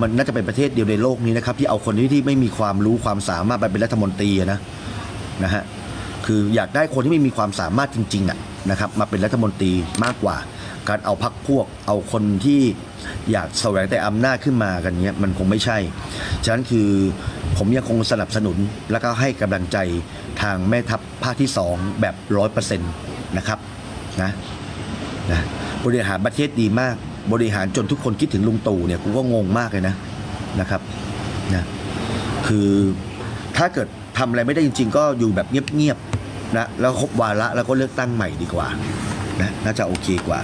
มันน่าจะเป็นประเทศเดียวในโลกนี้นะครับ ที่เอาคนที่ที่ไม่มีความรู้ความสามารถไปเป็นรัฐมนตรีนะนะฮะคืออยากได้คนที่ไม่มีความสามารถจริงๆอะนะครับมาเป็นรัฐมนตรีมากกว่า การเอาพักพวกเอาคนที่อยากแสวงแต่อำนาจขึ้นมากันเนี้ยมันคงไม่ใช่ ฉะนั้นคือผมยังคงสนับสนุนแล้วก็ให้กำลังใจทางแม่ทัพภาคที่สองแบบร้อยเปอร์เซ็นต์นะครับนะนะบริหารประเทศดีมาก บริหารจนทุกคนคิดถึงลุงตู่เนี่ยกูก็งงมากเลยนะนะครับนะคือถ้าเกิดทำอะไรไม่ได้จริง ๆ ก็อยู่แบบเงียบๆนะแล้วครบวาระแล้วก็เลือกตั้งใหม่ดีกว่านะน่าจะโอเคกว่า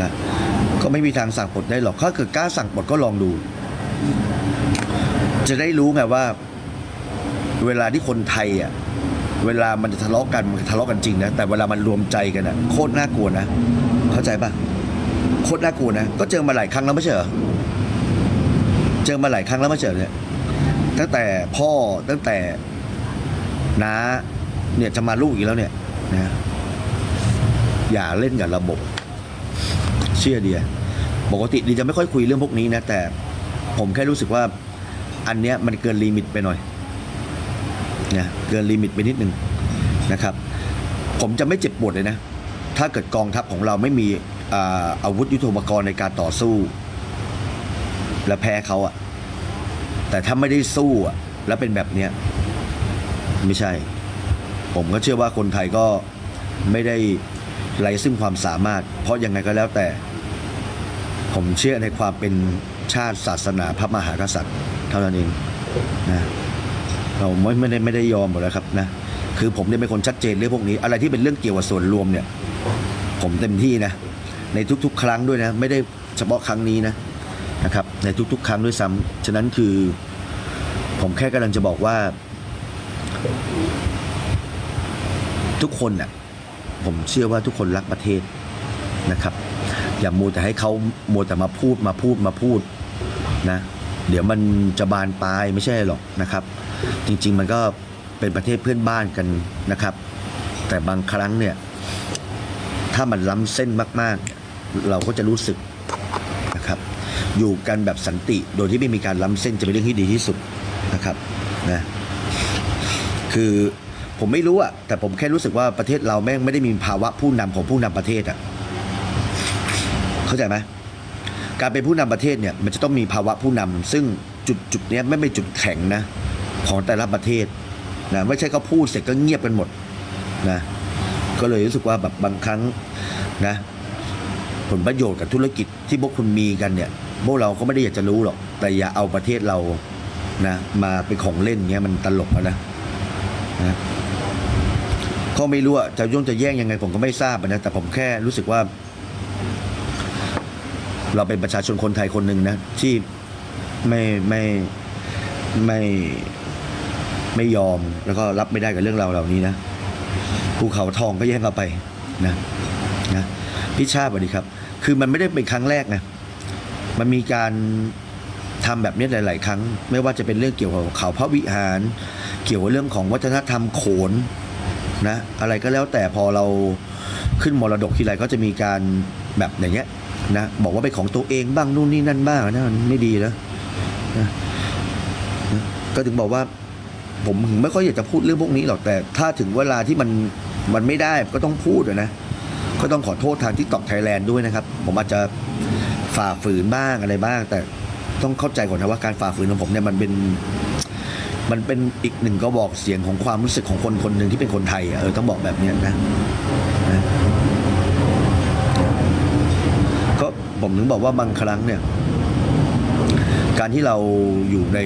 นะก็ไม่มีทางสั่งปลดได้หรอกถ้าเกิดกล้าสั่งปลดก็ลองดู จะได้รู้ไงว่า เวลาที่คนไทยอะเวลามันจะทะเลาะกันมันทะเลาะกันจริงนะแต่เวลามันรวมใจกันอะโคตรน่ากลัวนะ เข้าใจปะ โคตรน่ากลัวนะ ก็เจอมาหลายครั้งแล้วไม่ใช่เหรอเจอมาหลายครั้งแล้วไม่ใช่เหรอเนี่ยตั้งแต่พ่อตั้งแต่น้าเนี่ยจะมาลูกอีกแล้วเนี่ยนะอย่าเล่นกับระบบ เชื่อเดียปกติดีจะไม่ค่อยคุยเรื่องพวกนี้นะ แต่ผมแค่รู้สึกว่าอันเนี้ยมันเกินลิมิตไปหน่อยนะเกินลิมิตไปนิดนึงนะครับ ผมจะไม่เจ็บปวดเลยนะ ถ้าเกิดกองทัพของเราไม่มี อาวุธยุทโธปกรณ์ในการต่อสู้ และแพ้เขาอะแต่ถ้าไม่ได้สู้อะแล้วเป็นแบบเนี้ยไม่ใช่ ผมก็เชื่อว่าคนไทยก็ไม่ได้ไร้ซึ่งความสามารถ เพราะยังไงก็แล้วแต่ ผมเชื่อในความเป็นชาติศาสนาพระมหากษัตริย์ เท่านั้นเองนะเราไม่ไม่ได้ไม่ได้ยอมหมดแล้วครับนะคือผมเนี่ยเป็นคนชัดเจนเรื่องพวกนี้ อะไรที่เป็นเรื่องเกี่ยวกับส่วนรวมเนี่ย ผมเต็มที่นะ ในทุกๆ ครั้งด้วยนะไม่ได้เฉพาะครั้งนี้นะนะครับในทุกๆ ครั้งด้วยซ้ำฉะนั้นคือ ผมแค่กำลังจะบอกว่า ทุกคนน่ะผมเชื่อว่าทุกคนรักประเทศนะครับ อย่ามัวแต่ให้เขามัวแต่มาพูดมาพูดมาพูดนะเดี๋ยวมันจะบานปลายไม่ใช่หรอกนะครับ จริง ๆ มันก็เป็นประเทศเพื่อนบ้านกันนะครับ แต่บางครั้งเนี่ย ถ้ามันล้ำเส้นมาก เราก็จะรู้สึกนะครับ อยู่กันแบบสันติโดยที่ไม่มีการล้ำเส้นจะเป็นเรื่องที่ดีที่สุดนะครับนะคือผมไม่รู้อะแต่ผมแค่รู้สึกว่าประเทศเราแม่งไม่ได้มีภาวะผู้นำของผู้นำประเทศอะเข้าใจไหมการเป็นผู้นำประเทศเนี่ยมันจะต้องมีภาวะผู้นำซึ่งจุดจุดเนี้ยไม่เป็นจุดแข็งนะของแต่ละประเทศนะไม่ใช่เขาพูดเสร็จก็เงียบกันหมดนะก็เลยรู้สึกว่าแบบบางครั้งนะ ผลประโยชน์กับธุรกิจที่พวกคุณมีกันเนี่ยพวกเราก็ไม่ได้อยากจะรู้หรอก แต่อย่าเอาประเทศเรานะมาเป็นของเล่นเงี้ยมันตลกอะนะนะก็ไม่รู้จะย่งจะแย่งยังไงผมก็ไม่ทราบนะแต่ผมแค่รู้สึกว่า เราเป็นประชาชนคนไทยคนหนึ่งนะที่ไม่ไม่ไม่ไม่ยอมแล้วก็รับไม่ได้กับเรื่องราวเหล่านี้นะภูเขาทองก็แย่งเอาไปนะนะ พี่ชาติสวัสดีครับ คือมันไม่ได้เป็นครั้งแรกนะมันมีการทำแบบนี้หลาย ๆ ครั้ง ไม่ว่าจะเป็นเรื่องเกี่ยวกับเขาพระวิหาร เกี่ยวกับเรื่องของวัฒนธรรมโขนนะอะไรก็แล้วแต่พอเราขึ้นมรดกทีไรก็จะมีการแบบอย่างเงี้ยนะบอกว่าเป็นของตัวเองบ้างนู่นนี่นั่นบ้างนะมันไม่ดีนะนะนะก็ถึงบอกว่าผมไม่ค่อยอยากจะพูดเรื่องพวกนี้หรอกแต่ถ้าถึงเวลาที่มันมันไม่ได้ก็ต้องพูดนะ ก็ต้องขอโทษทางที่ตอกไทยแลนด์ด้วยนะครับ ผมอาจจะฝ่าฝืนบ้างอะไรบ้าง แต่ต้องเข้าใจก่อนนะว่าการฝ่าฝืนของผมเนี่ยมันเป็นมันเป็นอีกหนึ่งก็บอกเสียงของความรู้สึกของคนคนหนึ่งที่เป็นคนไทยเออต้องบอกแบบนี้นะนะก็ผมถึงบอกว่าบางครั้งเนี่ย การที่เราอยู่ใน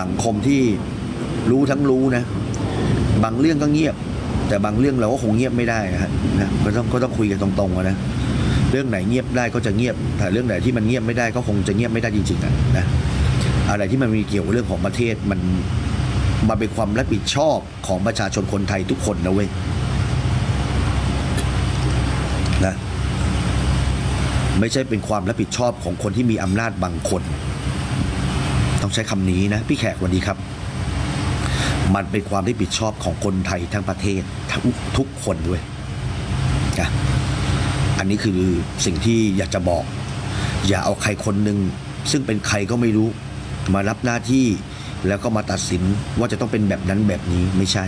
สังคมที่รู้ทั้งรู้นะ บางเรื่องก็เงียบ แต่บางเรื่องเราก็คงเงียบไม่ได้นะนะก็ต้องก็ต้องคุยกันตรงๆนะเรื่องไหนเงียบได้ก็จะเงียบแต่เรื่องไหนที่มันเงียบไม่ได้ก็คงจะเงียบไม่ได้จริงๆอะนะอะไรที่มันมีเกี่ยวกับเรื่องของประเทศมันมันเป็นความรับผิดชอบของประชาชนคนไทยทุกคนนะเว้ยนะไม่ใช่เป็นความรับผิดชอบของคนที่มีอำนาจบางคน ต้องใช้คำนี้นะ พี่แขกวันนี้ครับ มันเป็นความรับผิดชอบของคนไทยทั้งประเทศทั้งทุกคนด้วยนะอันนี้คือสิ่งที่อยากจะบอก อย่าเอาใครคนหนึ่งซึ่งเป็นใครก็ไม่รู้ มารับหน้าที่แล้วก็มาตัดสินว่าจะต้องเป็นแบบนั้นแบบนี้ไม่ใช่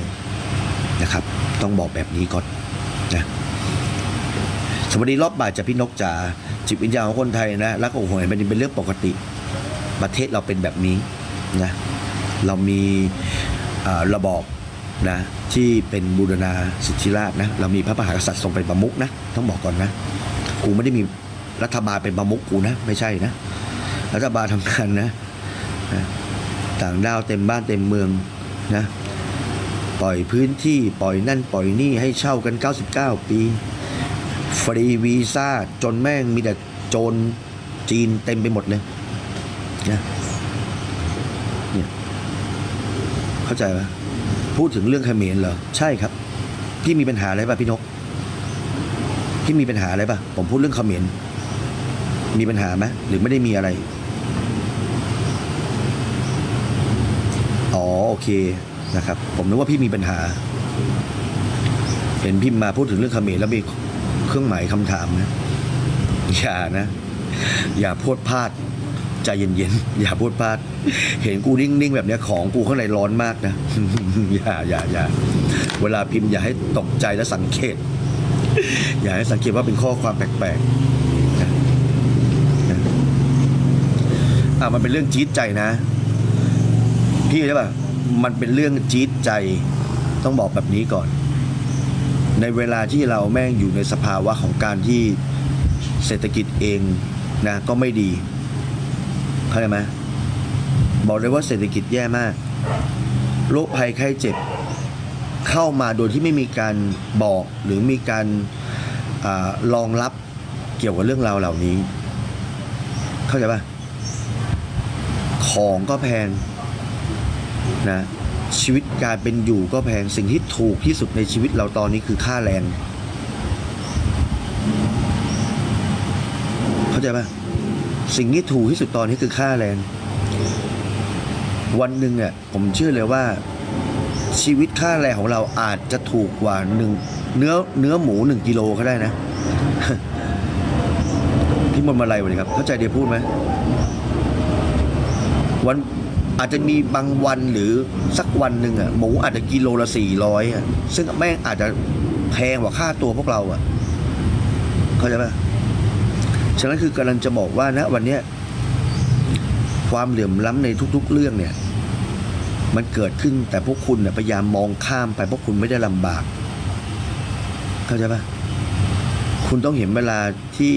นะครับ ต้องบอกแบบนี้ก่อนนะสวัสดีรอบบ่ายจากพี่นกจ๋าจิตวิญญาณของคนไทยนะรักอกห่วงเป็นเป็นเรื่องปกติ ประเทศเราเป็นแบบนี้นะเรามี ระบอบนะที่เป็นบูรณาสิทธิราชนะเรามีพระมหากษัตริย์ทรงเป็นประมุขนะต้องบอกก่อนนะกูไม่ได้มีรัฐบาลเป็นประมุขกูนะ ไม่ใช่นะ รัฐบาลทำงานนะนะต่างดาวเต็มบ้านเต็มเมืองนะปล่อยพื้นที่ปล่อยนั่นปล่อยนี่ให้เช่ากัน 99 ปี ฟรีวีซ่าจนแม่งมีแต่โจรจีนเต็มไปหมดเลยนะเนี่ย เข้าใจปะพูดถึงเรื่องเขมรเหรอใช่ครับ พี่มีปัญหาอะไรป่ะพี่นก พี่มีปัญหาอะไรป่ะ ผมพูดเรื่องเขมรมีปัญหาไหมหรือไม่ได้มีอะไร อ๋อโอเคนะครับ ผมนึกว่าพี่มีปัญหา เห็นพิมพ์มาพูดถึงเรื่องเขมรแล้วมีเครื่องหมายคำถามนะอย่านะ อย่าพูดพลาด ใจเย็นๆ อย่าพูดพลาด เห็นกูนิ่งๆ แบบเนี้ยของกูข้างในร้อนมากนะ อย่าอย่าอย่าเวลาพิมพ์อย่าให้ตกใจและสังเกต อย่าให้สังเกตว่าเป็นข้อความแปลกๆอะมันเป็นเรื่องจี๊ดใจนะ พี่ใช่ป่ะมันเป็นเรื่องจี๊ดใจต้องบอกแบบนี้ก่อน ในเวลาที่เราแม่งอยู่ในสภาวะของการที่เศรษฐกิจเองนะก็ไม่ดี เข้าใจไหมบอกเลยว่าเศรษฐกิจแย่มากโรคภัยไข้เจ็บ เข้ามาโดยที่ไม่มีการบอกหรือมีการอารองรับเกี่ยวกับเรื่องราวเหล่านี้ เข้าใจป่ะ ของก็แพงนะชีวิตการเป็นอยู่ก็แพงสิ่งที่ถูกที่สุดในชีวิตเราตอนนี้คือค่าแรง เข้าใจป่ะ สิ่งที่ถูกที่สุดตอนนี้คือค่าแรง วันหนึ่งอะผมเชื่อเลยว่า ชีวิตค่าแรงของเราอาจจะถูกกว่าหนึ่งเนื้อเนื้อหมูหนึ่งกิโลก็ได้นะพี่มนมาลัยวันนี้ครับเข้าใจเดียพูดไหมวันอาจจะมีบางวันหรือสักวันหนึ่งอะหมูอาจจะกิโลละสี่ร้อยอะซึ่งแม่งอาจจะแพงกว่าค่าตัวพวกเราอะ เข้าใจปะ ฉะนั้นคือกำลังจะบอกว่านะวันเนี้ยความเหลื่อมล้ำในทุก ๆ เรื่องเนี่ย มันเกิดขึ้นแต่พวกคุณเนี่ยพยายามมองข้ามไปเพราะคุณไม่ได้ลำบาก เข้าใจปะคุณต้องเห็นเวลาที่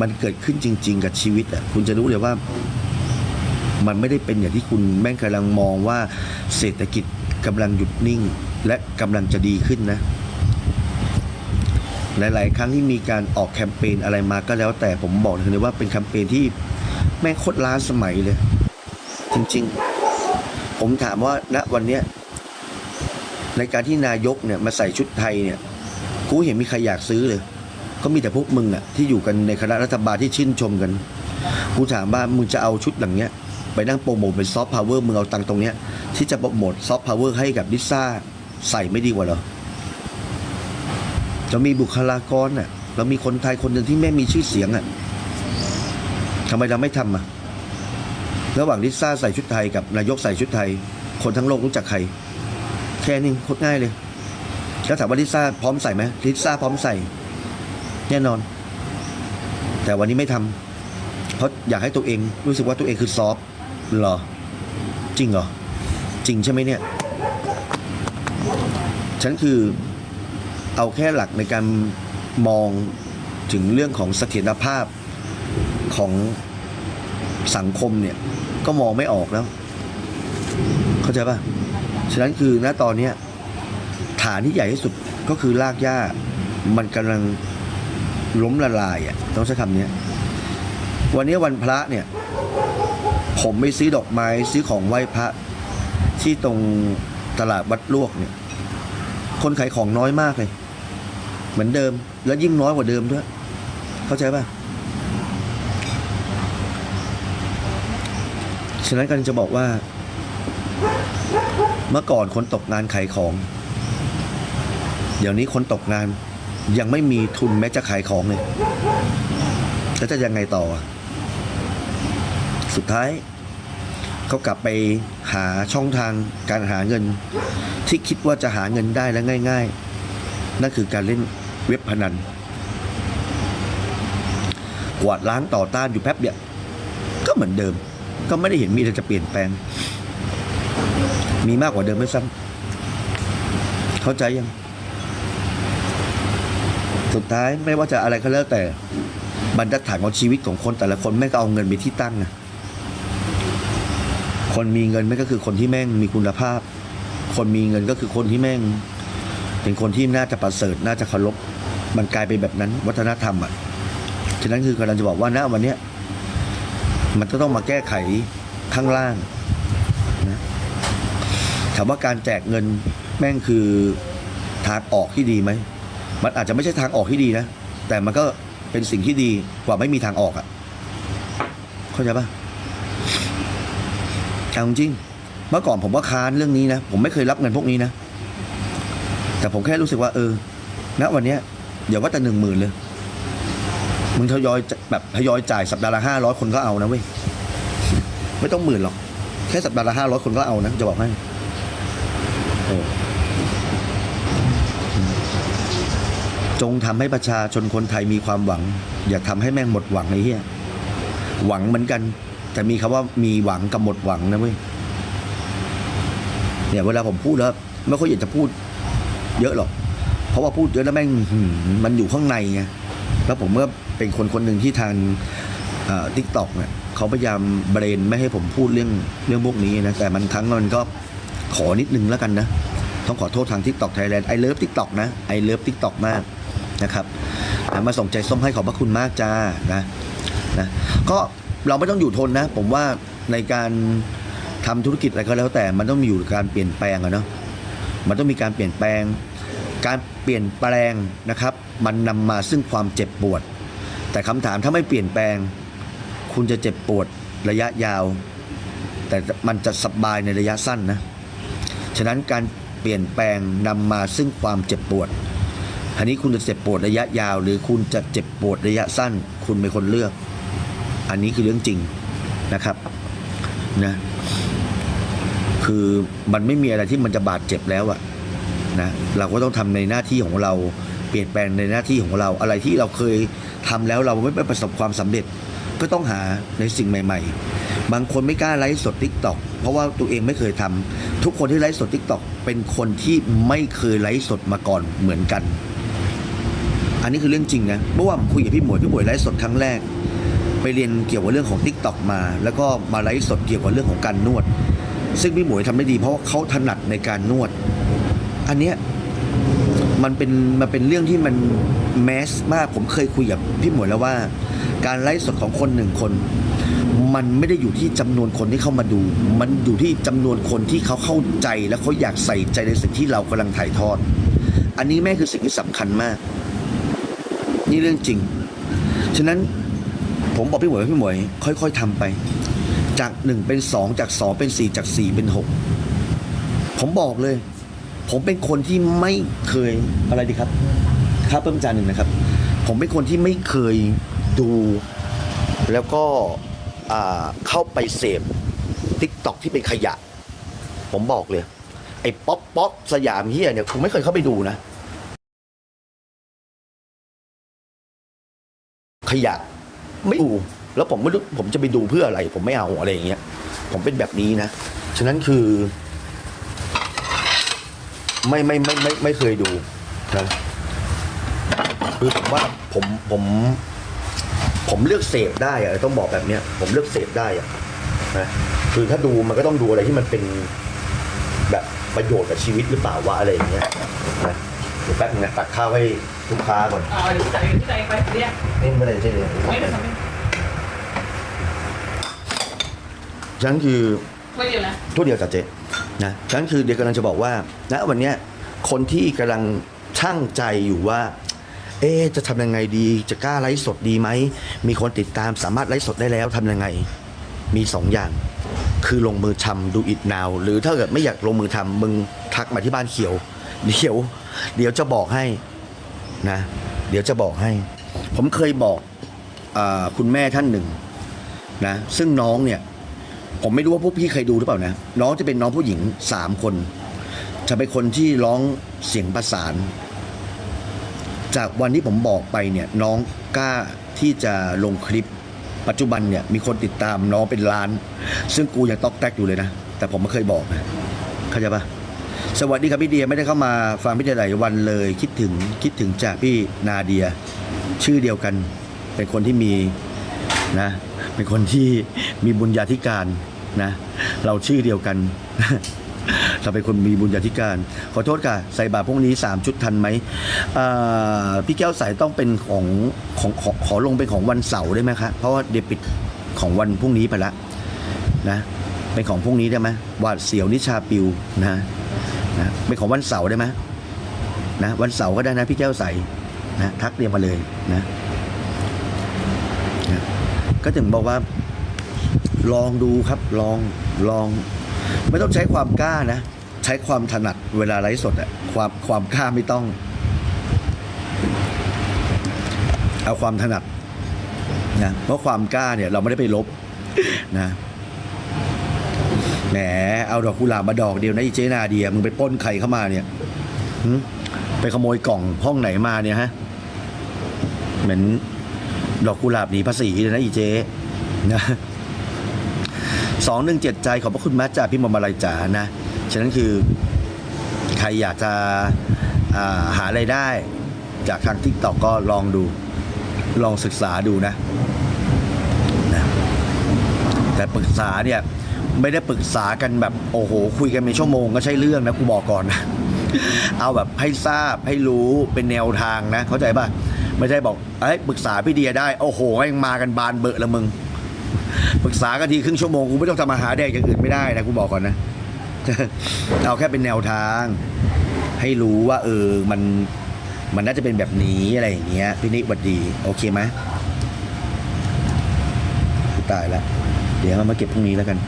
มันเกิดขึ้นจริง ๆ กับชีวิตอะคุณจะรู้เลยว่า มันไม่ได้เป็นอย่างที่คุณแม่งกำลังมองว่าเศรษฐกิจกำลังหยุดนิ่ง และกำลังจะดีขึ้นนะ หลาย ๆ ครั้งที่มีการออกแคมเปญอะไรมาก็แล้วแต่ผมบอกเลยว่าเป็นแคมเปญที่แม่งโคตรล้าสมัยเลย จริง ๆ ผมถามว่าณวันเนี้ยในการที่นายกเนี่ยมาใส่ชุดไทยเนี่ยกูเห็นมีใครอยากซื้อเลย ก็มีแต่พวกมึงอะที่อยู่กันในคณะรัฐบาลที่ชื่นชมกันกูถามว่ามึงจะเอาชุดหลังเนี้ยไปนั่งโปรโมทเป็นซอฟต์พาวเวอร์มึงเอาตังตรงเนี้ยที่จะโปรโมทซอฟต์พาวเวอร์ให้กับลิซ่าใส่ไม่ดีกว่าเหรอ เรามีบุคลากรน่ะ เรามีคนไทยคนหนึ่งที่แม่มีชื่อเสียงอะทำไมเราไม่ทำอะระหว่างลิซ่าใส่ชุดไทยกับนายกใส่ชุดไทย คนทั้งโลกรู้จักใคร แค่นี้โคตรง่ายเลยแล้วถามว่าลิซ่าพร้อมใส่ไหมลิซ่าพร้อมใส่ แน่นอน แต่วันนี้ไม่ทำเพราะอยากให้ตัวเองรู้สึกว่าตัวเองคือซอฟหรอ จริงเหรอ จริงใช่ไหมเนี่ย ฉันคือ เอาแค่หลักในการมองถึงเรื่องของเสถียรภาพของสังคมเนี่ย ก็มองไม่ออกแล้ว เข้าใจป่ะ ฉะนั้นคือณตอนนี้ฐานที่ใหญ่ที่สุดก็คือรากหญ้า มันกำลังล้มละลายอะต้องใช้คำนี้วันนี้วันพระเนี่ย ผมไปซื้อดอกไม้ซื้อของไหว้พระ ที่ตรงตลาดวัดลวกเนี่ย คนขายของน้อยมากเลย เหมือนเดิม แล้วยิ่งน้อยกว่าเดิมด้วย เข้าใจป่ะฉะนั้นกันจะบอกว่า เมื่อก่อนคนตกงานขายของ เดี๋ยวนี้คนตกงานยังไม่มีทุนแม้จะขายของเลยแล้วจะยังไงต่อ สุดท้ายเขากลับไปหาช่องทางการหาเงิน ที่คิดว่าจะหาเงินได้และง่าย ๆ นั่นคือการเล่น เว็บพนัน กวาดล้างต่อต้านอยู่แป๊บเดียวก็เหมือนเดิม ก็ไม่ได้เห็นมีอะไรจะเปลี่ยนแปลง มีมากกว่าเดิมไม่ซ้ำเข้าใจยัง สุดท้ายไม่ว่าจะอะไรก็แล้วแต่บรรทัดฐานของชีวิตของคนแต่ละคนแม่ก็เอาเงินไปที่ตั้งนะคนมีเงินไม่ก็คือคนที่แม่งมีคุณภาพ คนมีเงินก็คือคนที่แม่ง เป็นคนที่น่าจะประเสริฐน่าจะเคารพ มันกลายเป็นแบบนั้นวัฒนธรรมอะฉะนั้นคือกำลังจะบอกว่าณวันเนี้ยมันก็ต้องมาแก้ไขข้างล่างนะถามว่าการแจกเงินแม่งคือทางออกที่ดีไหมมันอาจจะไม่ใช่ทางออกที่ดีนะ แต่มันก็เป็นสิ่งที่ดีกว่าไม่มีทางออกอะ่ะ เข้าใจปะเอาจริง เมื่อก่อนผมก็ค้านเรื่องนี้นะ ผมไม่เคยรับเงินพวกนี้นะ แต่ผมแค่รู้สึกว่าเออ ณ วันเนี้ย อย่าว่าแต่หนึ่งหมื่นเลย มึงทยอยแบบทยอยจ่ายสัปดาห์ละห้าร้อยคนก็เอานะเว้ย ไม่ต้องหมื่นหรอก แค่สัปดาห์ละห้าร้อยคนก็เอานะ จะบอกให้เออจงทำให้ประชาชนคนไทยมีความหวัง อย่าทำให้แม่งหมดหวังไอ้เหี้ยหวังเหมือนกัน แต่มีคำว่ามีหวังกับหมดหวังนะเว้ยเนี่ยเวลาผมพูดแล้วไม่ค่อยอยากจะพูด เยอะหรอก เพราะว่าพูดเยอะแล้วแม่งมันอยู่ข้างในไงแล้วผมก็เป็นคนคนหนึ่งที่ทางทิกตอกเนี่ยเขาพยายามเบรนไม่ให้ผมพูดเรื่องเรื่องพวกนี้นะแต่มันครั้งมันก็ขอนิดนึงแล้วกันนะ ต้องขอโทษทางทิกตอกไทยแลนด์ไอเลิฟทิกตอกนะไอเลิฟทิกตอกมากนะครับมาส่งใจส้มให้ขอบพระคุณมากจ้านะนะก็เราไม่ต้องอยู่ทนนะ ผมว่าในการทำธุรกิจอะไรก็แล้วแต่มันต้องมีอยู่การเปลี่ยนแปลงอะเนาะมันต้องมีการเปลี่ยนแปลง เปลี่ยนแปลงนะครับ มันนำมาซึ่งความเจ็บปวด แต่คำถามถ้าไม่เปลี่ยนแปลง คุณจะเจ็บปวดระยะยาว แต่มันจะสบายในระยะสั้นนะฉะนั้นการเปลี่ยนแปลงนำมาซึ่งความเจ็บปวดอันนี้คุณจะเจ็บปวดระยะยาว หรือคุณจะเจ็บปวดระยะสั้น คุณเป็นคนเลือก อันนี้คือเรื่องจริงนะครับนะคือมันไม่มีอะไรที่มันจะบาดเจ็บแล้วอะ นะเราก็ต้องทำในหน้าที่ของเราเปลี่ยนแปลงในหน้าที่ของเราอะไรที่เราเคยทำแล้วเราไม่ประสบความสำเร็จ ก็ต้องหาในสิ่งใหม่ ๆ บางคนไม่กล้าไลฟ์สดทิกตอกเพราะว่าตัวเองไม่เคยทำทุกคนที่ไลฟ์สดทิกตอกเป็นคนที่ไม่เคยไลฟ์สดมาก่อนเหมือนกัน อันนี้คือเรื่องจริงนะเมื่อวานผมคุยกับพี่หมวยพี่หมวยไลฟ์สดครั้งแรก ไปเรียนเกี่ยวกับเรื่องของทิกตอกมา แล้วก็มาไลฟ์สดเกี่ยวกับเรื่องของการนวด ซึ่งพี่หมวยทำได้ดีเพราะเขาถนัดในการนวด อันเนี้ยมันเป็นมันเป็นเรื่องที่มันแมสมากผมเคยคุยกับพี่หมวยแล้วว่า การไลฟ์สดของคนหนึ่งคน มันไม่ได้อยู่ที่จำนวนคนที่เข้ามาดู มันอยู่ที่จำนวนคนที่เขาเข้าใจและเขาอยากใส่ใจในสิ่งที่เรากำลังถ่ายทอด อันนี้แม่คือสิ่งที่สำคัญมาก นี่เรื่องจริง ฉะนั้นผมบอกพี่หมวยพี่หมวย ค่อยๆทำไป จากหนึ่งเป็นสองจากสองเป็นสี่จากสี่เป็นหกผมบอกเลย ผมเป็นคนที่ไม่เคยอะไรดีครับครับเพิ่มจานหนึ่งนะครับ ผมเป็นคนที่ไม่เคยดูแล้วก็อ่าเข้าไปเสพทิกตอกที่เป็นขยะ ผมบอกเลย ไอ้ป๊อปป๊อปสยามเฮียเนี่ยผมไม่เคยเข้าไปดูนะ ขยะไม่ดูแล้วผมไม่รู้ผมจะไปดูเพื่ออะไร ผมไม่เอาอะไรอย่างเงี้ยผมเป็นแบบนี้นะ ฉะนั้นคือ ไม่ไม่ไม่ไม่ไม่เคยดูนะคือผมว่าผมผม ผมเลือกเสพได้อะต้องบอกแบบเนี้ย ผมเลือกเสพได้อะนะคือถ้าดูมันก็ต้องดูอะไรที่มันเป็นแบบประโยชน์กับชีวิตหรือเปล่าวะอะไรอย่างเงี้ยนะเดี๋ยวแป๊บนึงนะตักข้าวให้ลูกค้าก่อนเอาเดี๋ยวพี่จ่ายพี่จ่ายไปเรียกนี่ไม่ได้ใช่เลยไม่ได้ทำไม่ฉะนั้นคือ ไม่เดียวนะทั่วเดียวจัดเจ นะฉะนั้นคือเดี๋ยวกำลังจะบอกว่าณวันนี้คนที่กำลังช่างใจอยู่ว่า เอ๊จะทำยังไงดี จะกล้าไลฟ์สดดีไหม มีคนติดตามสามารถไลฟ์สดได้แล้วทำยังไง มีสองอย่าง คือลงมือทำดูอิดนาว หรือถ้าเกิดไม่อยากลงมือทำมึงทักมาที่บ้านเขียว เดี๋ยว เดี๋ยวจะบอกให้นะ เดี๋ยวจะบอกให้ ผมเคยบอกอคุณแม่ท่านหนึ่งนะซึ่งน้องเนี่ย ผมไม่รู้ว่าพวกพี่เคยดูหรือเปล่านะ น้องจะเป็นน้องผู้หญิงสามคน จะเป็นคนที่ร้องเสียงประสาน จากวันที่ผมบอกไปเนี่ยน้องกล้าที่จะลงคลิป ปัจจุบันเนี่ยมีคนติดตามน้องเป็นล้าน ซึ่งกูยังตอกแตกอยู่เลยนะ แต่ผมไม่เคยบอกนะเข้าใจปะสวัสดีครับพี่เดียไม่ได้เข้ามาฟังพี่เดียหลายวันเลย คิดถึงคิดถึงจากพี่นาเดีย ชื่อเดียวกัน เป็นคนที่มีนะ เป็นคนที่มีบุญญาธิการนะ เราชื่อเดียวกัน เราเป็นคนมีบุญญาธิการ ขอโทษค่ะ ใส่บาตรพวกนี้ 3 ชุดทันไหมพี่แก้วใสายต้องเป็นของของขอขอลงเป็นของวันเสาร์ได้ไหมคะ เพราะว่าเดี๋ยวปิดของวันพรุ่งนี้ไปละนะเป็นของพรุ่งนี้ได้ไหมวาดเสียวนิชาปิวนะนะเป็นของวันเสาร์ได้ไหมนะวันเสาร์ก็ได้นะพี่แก้วใส่นะทักเรียนมาเลยนะ ก็ถึงบอกว่า ลองดูครับลองลอง ไม่ต้องใช้ความกล้านะ ใช้ความถนัดเวลาไลฟ์สดอะความความกล้าไม่ต้อง เอาความถนัดนะเพราะความกล้าเนี่ย เราไม่ได้ไปลบนะแหมเอาดอกกุหลาบมาดอกเดียวนะอีเจนาเดียมึงไปป้นใครเข้ามาเนี่ยไปขโมยกล่องห้องไหนมาเนี่ยฮะเหมือน ดอกกุหลาบหนีภาษีเลยนะอีเจนะสองหนึ่งเจ็ดใจขอบพระคุณมากจ่าพี่มอมาลัยจ๋านะ ฉะนั้นคือ ใครอยากจะาหาไรายได้ จากทางทิกตอกก็ลองดู ลองศึกษาดูนะนะแต่ปรึกษาเนี่ย ไม่ได้ปรึกษากันแบบ โอ้โห คุยกันเป็นชั่วโมงก็ใช่เรื่องนะกูบอกก่อนนะเอาแบบให้ทราบให้รู้เป็นแนวทางนะ เข้าใจป่ะ ไม่ใช่บอกเอ้ยปรึกษาพี่เดียได้ โอ้โหแม่งมากันบานเบอะละมึง ปรึกษากันทีครึ่งชั่วโมงกูไม่ต้องทำอาหารแดกอย่างอื่นไม่ได้นะกูบอกก่อนนะเอาแค่เป็นแนวทาง ให้รู้ว่า เออมันมันน่าจะเป็นแบบนี้อะไรอย่างเงี้ยพี่นิวัดดี โอเคไหมตายแล้วเดี๋ยวเอามาเก็บพรุ่งนี้แล้วกัน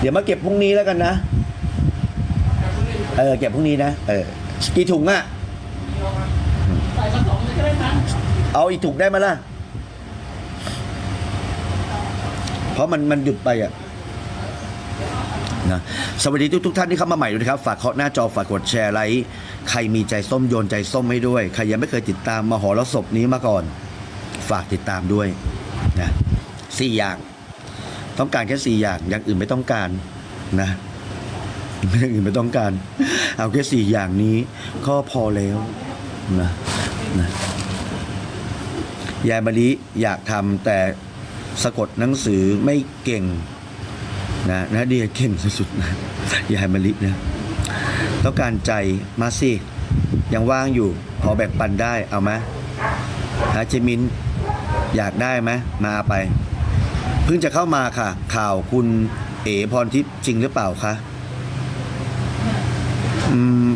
เดี๋ยวมาเก็บพรุ่งนี้แล้วกันนะเออเก็บพรุ่งนี้นะเออกี่ถุงอะ ส่กระสอบเลยก็ได้นะเอาอีกถุงได้ไหมล่ะ เพราะมันมันหยุดไปอะนะสวัสดีทุกทุกท่านที่เข้ามาใหม่ด้วยนะครับ ฝากเคาะหน้าจอฝากกดแชร์ไลค์ใครมีใจส้มโยนใจส้มให้ด้วย ใครยังไม่เคยติดตามมาหอรสพนี้มาก่อน ฝากติดตามด้วยนะสี่อย่าง ต้องการแค่สี่อย่างอย่างอื่นไม่ต้องการนะอย่างอื่นไม่ต้องการ เอาแค่สี่อย่างนี้ก็พอแล้วนะ นะยายมะลิอยากทำแต่สะกดหนังสือไม่เก่งนะนะเดียเก่งสุดๆนะยายมะลินะต้องการใจมาสิยังว่างอยู่ขอแบ่งปันได้เอาไหมฮะเจมินอยากได้ไหมมาไป เพิ่งจะเข้ามาค่ะ ข่าวคุณเอ๋พรทิพย์จริงหรือเปล่าคะอืม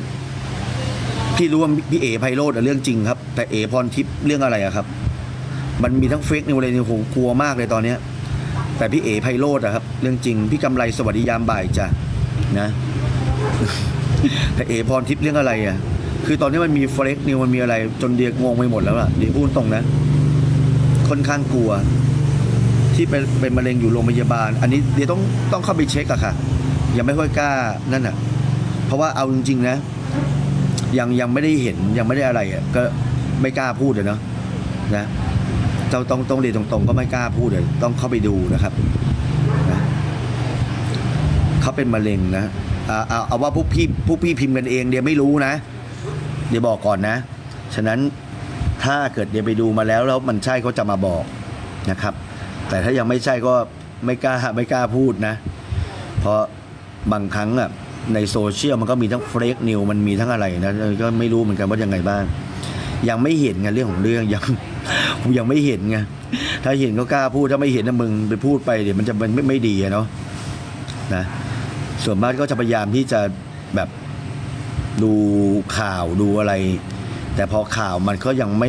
พี่รู้ว่าพี่เอ๋ไพโรดเรื่องจริงครับ แต่เอพรทิพย์เรื่องอะไรอะครับ มันมีทั้งเฟกนิวอะไรเนี่ยผมกลัวมากเลยตอนเนี้ยแต่พี่เอไพโรดอะครับ เรื่องจริงพี่กำไรสวัสดียามบ่ายจ้ะนะแต่เอพรทิพย์เรื่องอะไรอะคือตอนนี้มันมีเฟกนิวมันมีอะไร จนเดียงงไปหมดแล้วอะเดียพูดตรงนะ ค่อนข้างกลัว ที่เป็นเป็นมะเร็งอยู่โรงพยาบาล อันนี้เดียต้องต้องเข้าไปเช็คอะค่ะยังไม่ค่อยกล้านั่นอะเพราะว่าเอาจริงๆนะยังยังไม่ได้เห็นยังไม่ได้อะไรอะก็ ไม่กล้าพูดเลยเนาะนะต้องต้องต้องเรียนตรงๆ ก็ไม่กล้าพูดเลยต้องเข้าไปดูนะครับนะเขาเป็นมะเร็งนะเอาเอาเอาว่าพวกพี่พวกพี่พิมพ์กันเองเดี๋ยวไม่รู้นะ เดี๋ยวบอกก่อนนะ ฉะนั้นถ้าเกิดเดี๋ยวไปดูมาแล้วแล้วมันใช่เขาจะมาบอกนะครับ แต่ถ้ายังไม่ใช่ก็ไม่กล้าไม่กล้าพูดนะ เพราะบางครั้งอะในโซเชียลมันก็มีทั้งเฟกนิวมันมีทั้งอะไรนะก็ไม่รู้เหมือนกันว่ายังไงบ้าง ยังไม่เห็นไงเรื่องของเรื่องยังยังไม่เห็นไงถ้าเห็นก็กล้าพูดถ้าไม่เห็นนะมึงไปพูดไปเดี๋ยวมันจะมันไม่ไม่ดีอะเนาะนะส่วนมากก็จะพยายามที่จะแบบดูข่าวดูอะไร แต่พอข่าวมันก็ยังไม่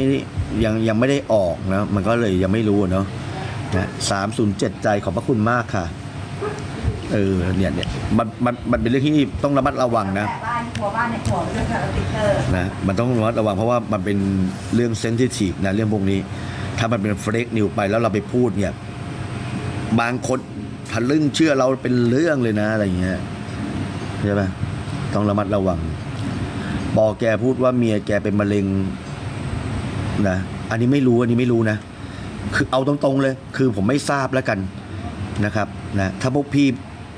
ยังยังไม่ได้ออกนะมันก็เลยยังไม่รู้เนาะนะสามศูนย์เจ็ดใจขอบพระคุณมากค่ะ เออเนี่ยเนี่ยมันมันมันเป็นเรื่องที่ต้องระมัดระวังนะบ้านหัวบ้านในหัวเรื่องกับสติ๊กเกอร์นะมันต้องระมัดระวังเพราะว่ามันเป็นเรื่องเซนซิทีฟนะเรื่องพวกนี้ ถ้ามันเป็นเฟกนิวไปแล้วเราไปพูดเนี่ยบางคนทะลึ่งเชื่อเราเป็นเรื่องเลยนะอะไรเงี้ยใช่ปะต้องระมัดระวังปอแกพูดว่าเมียแกเป็นมะเร็งนะอันนี้ไม่รู้อันนี้ไม่รู้นะ คือเอาตรงๆเลย คือผมไม่ทราบแล้วกันนะครับนะถ้าพวกพี่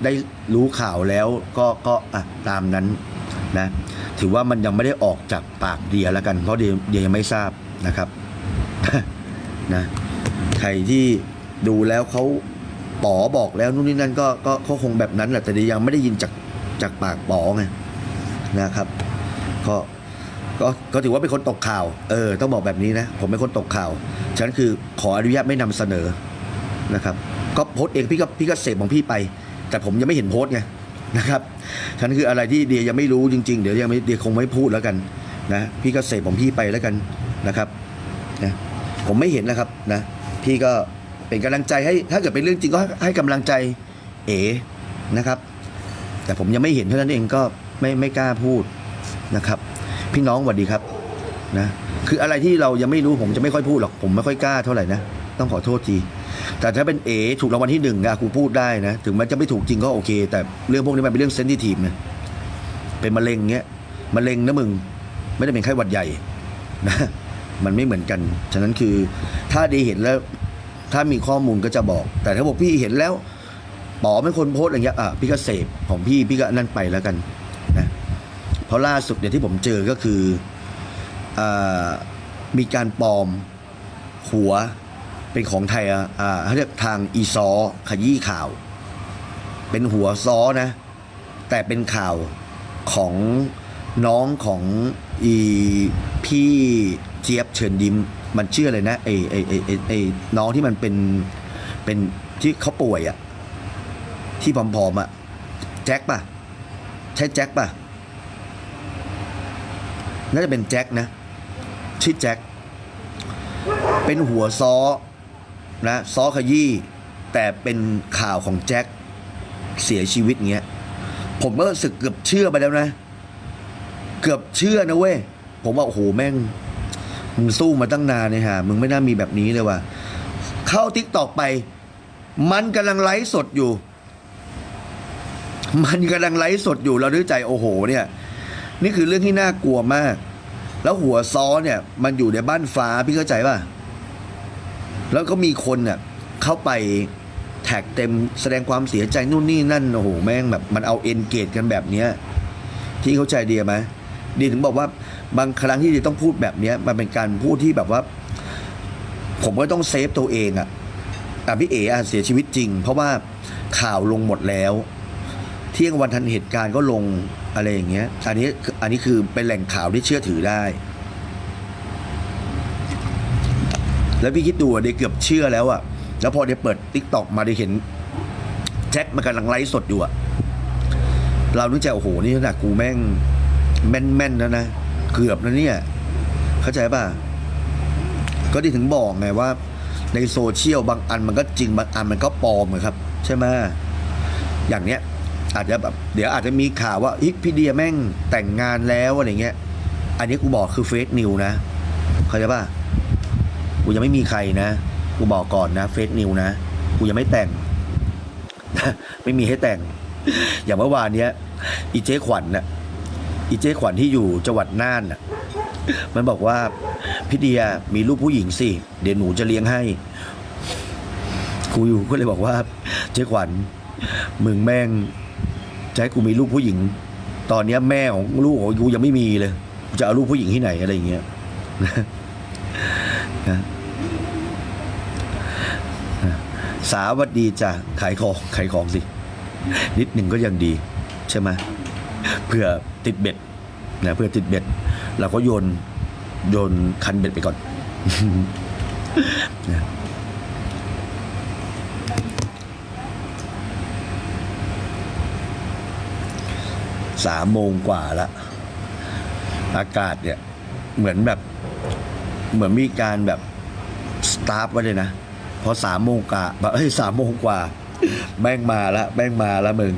ได้รู้ข่าวแล้วก็ก็อะตามนั้นนะถือว่ามันยังไม่ได้ออกจากปากเดียแล้วกัน เพราะเดียเดียยังไม่ทราบนะครับนะใครที่ดูแล้วเขาป๋อบอกแล้วนู่นนี่นั่นก็ก็เขาคงแบบนั้นแหละแต่เดียยังไม่ได้ยินจากจากปากป๋อไงนะครับก็ก็ก็ถือว่าเป็นคนตกข่าว เออ ต้องบอกแบบนี้นะ ผมเป็นคนตกข่าว ฉะนั้นคือขออนุญาตไม่นำเสนอนะครับ ก็โพสเองพี่ก็พี่ก็เสพของพี่ไป แต่ผมยังไม่เห็นโพสต์ไงนะครับฉะนันคืออะไรที่เดียยังไม่รู้จริง ๆ เดี๋ยวยังไม่เดียคงไม่พูดแล้วกันนะพี่ก็เสพของพี่ไปแล้วกันนะครับนะผมไม่เห็นนะครับนะพี่ก็เป็นกำลังใจให้ถ้าเกิดเป็นเรื่องจริงก็ให้ให้กำลังใจเอ๋นะครับ แต่ผมยังไม่เห็นเท่านั้นเองก็ไม่ไม่กล้าพูดนะครับ พี่น้องสวัสดีครับนะคืออะไรที่เรายังไม่รู้ผมจะไม่ค่อยพูดหรอกผมไม่ค่อยกล้าเท่าไหร่นะต้องขอโทษที แต่ถ้าเป็นเอถูกรางวัลที่หนึ่งอะกูพูดได้นะ ถึงมันจะไม่ถูกจริงก็โอเค แต่เรื่องพวกนี้มันเป็นเรื่องเซนซิทีฟนะเป็นมะเร็งเงี้ยมะเร็งนะมึง ไม่ได้เป็นไข้หวัดใหญ่นะมันไม่เหมือนกัน ฉะนั้นคือถ้าดีเห็นแล้ว ถ้ามีข้อมูลก็จะบอก แต่ถ้าบอกพี่เห็นแล้วป๋อไม่คนโพสอย่างเงี้ยอะพี่ก็เสพของพี่พี่ก็นั่นไปแล้วกันนะเพราะล่าสุดเนี่ยที่ผมเจอก็คืออามีการปลอมหัว เป็นของไทยอะอ่าเขาเรียกทางอีซอขยี้ข่าว เป็นหัวซอนะ แต่เป็นข่าวของน้องของอีพี่เจี๊ยบเชิญยิ้มมันเชื่ออะไรนะไอไอไอไอ้ไอน้องที่มันเป็นเป็นที่เขาป่วยอะที่ผอมๆอะแจ็คป่ะ ใช่แจ็คป่ะน่าจะเป็นแจ็คนะชื่อแจ็คเป็นหัวซ้อ นะซอขยี้แต่เป็นข่าวของแจ็คเสียชีวิตเงี้ย ผมก็รู้สึกเกือบเชื่อไปแล้วนะ เกือบเชื่อนะเว้ย ผมว่าโอ้โหแม่ง มึงสู้มาตั้งนานเนี่ยฮะ มึงไม่น่ามีแบบนี้เลยว่ะ เข้าทิกตอกไป มันกำลังไลฟ์สดอยู่ มันกำลังไลฟ์สดอยู่เราด้วยใจโอ้โห เนี่ย นี่คือเรื่องที่น่ากลัวมาก แล้วหัวซ้อเนี่ย มันอยู่ในบ้านฟ้าพี่เข้าใจป่ะ แล้วก็มีคนเนี่ยเข้าไปแท็กเต็มแสดงความเสียใจนู่นนี่นั่นโอ้โหแม่งแบบมันเอาเอ็นเกตกันแบบเนี้ยที่เข้าใจเดียไหมดีถึงบอกว่าบางครั้งที่ดีต้องพูดแบบเนี้ยมันเป็นการพูดที่แบบว่า ผมก็ต้องเซฟตัวเองอะแต่พี่เอ๋อะเสียชีวิตจริง เพราะว่าข่าวลงหมดแล้ว เที่ยงวันทันเหตุการณ์ก็ลงอะไรอย่างเงี้ยอันนี้อันนี้คือเป็นแหล่งข่าวที่เชื่อถือได้ แล้วพี่คิดดูอะเดยเกือบเชื่อแล้วอะแล้วพอเดยเปิดทิกตอกมาเดยเห็นแจ็คมันกำลังไลฟ์สดอยู่อะเรานึกใจโอ้โหนี่ขนาดกูแม่งแม่นแม่นแล้วนะเกือบนะเนี่ย เข้าใจป่ะก็ที่ถึงบอกไงว่า ในโซเชียลบางอันมันก็จริงบางอันมันก็ปลอมอะครับ ใช่ไหมอย่างเนี้ยอาจจะแบบเดี๋ยวอาจจะมีข่าวว่าอิพี่เดียแม่งแต่งงานแล้วอะไรเงี้ย อันนี้กูบอกคือเฟซนิวนะ เข้าใจป่ะ กูยังไม่มีใครนะ กูบอกก่อนนะเฟซนิวนะ กูยังไม่แต่ง ไม่มีให้แต่ง อย่างเมื่อวานเนี้ยอีเจ๊ขวัญน่ะอีเจ๊ขวัญที่อยู่จังหวัดน่านน่ะ มันบอกว่าพี่เดียมีลูกผู้หญิงสิ เดี๋ยวหนูจะเลี้ยงให้ กูอยู่ก็เลยบอกว่า เจ๊ขวัญมึงแม่งจะให้กูมีลูกผู้หญิง ตอนเนี้ยแม่ของลูกของกูยังไม่มีเลย จะเอาลูกผู้หญิงที่ไหนอะไรอย่างเงี้ยนะ สาวัสดีจ้ะขายของขายของสิ นิดหนึ่งก็ยังดี ใช่ไหมเพื่อติดเบ็ดนะเพื่อติดเบ็ดเราก็โยนโยนคันเบ็ดไปก่อนนะสามโมงกว่าละ อากาศเนี่ย เหมือนแบบ เหมือนมีการแบบ สตาร์ฟไว้เลยนะ พอสามโมงกว่าแบบเฮ้ยสามโมงกว่า แม่งมาละแม่งมาละมึง